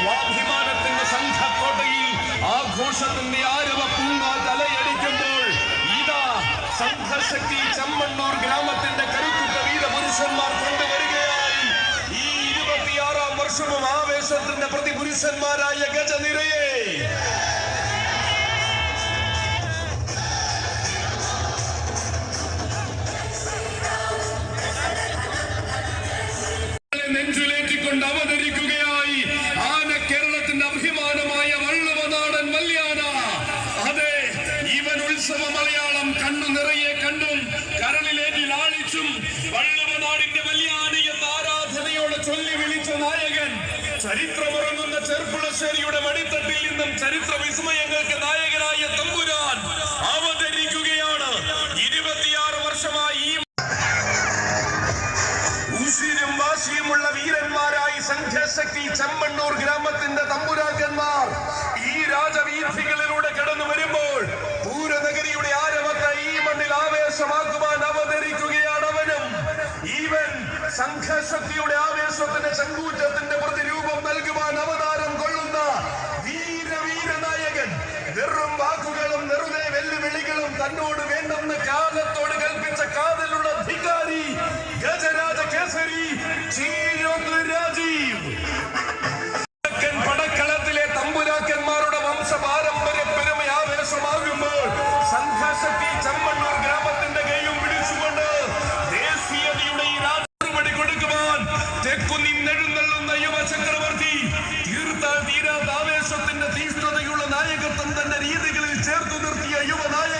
സ്വാഭിമാനത്തിന്റെ സംഘക്കോട്ടയിൽ ആഘോഷത്തിന്റെ ആരവ തലയടിക്കുമ്പോൾ ഇതാ സംഘശക്തി ചമ്മണ്ണൂർ ഗ്രാമത്തിന്റെ കരുത്തുറ്റ വീര പുരുഷന്മാർ കൊണ്ടുവരികയായി. ഈ ഇരുപത്തിയാറാം വർഷവും ആവേശത്തിന്റെ പ്രതിപുരുഷന്മാരായ ഗജനിരയെ. നെഞ്ചുലേറ്റിക്കൊണ്ട് അവ കണ്ണു നിറയെ കണ്ടും കരളിലേറ്റി ലാളിച്ചും വള്ളുവനാടിന്റെ വലിയ എന്ന ആരാധനയോടെ ചൊല്ലി വിളിച്ച നായകൻ. ചരിത്രമുറങ്ങുന്ന ചെറുപ്പുളശ്ശേരിയുടെ മടിത്തട്ടിൽ നിന്നും ചരിത്ര വിസ്മയങ്ങൾക്ക് നായകനായ തമ്പുരാൻ. അവൻ ശക്തിയുടെ ആവേശത്തിന്റെ ശങ്കൂറ്റത്തിന്റെ പ്രതിരൂപം നൽകുവാൻ അവതാരം കൊള്ളുന്ന വീരവീരനായകൻ. വെറും വാക്കുകളും വെറുതെ വെല്ലുവിളികളും തന്നോട് you and I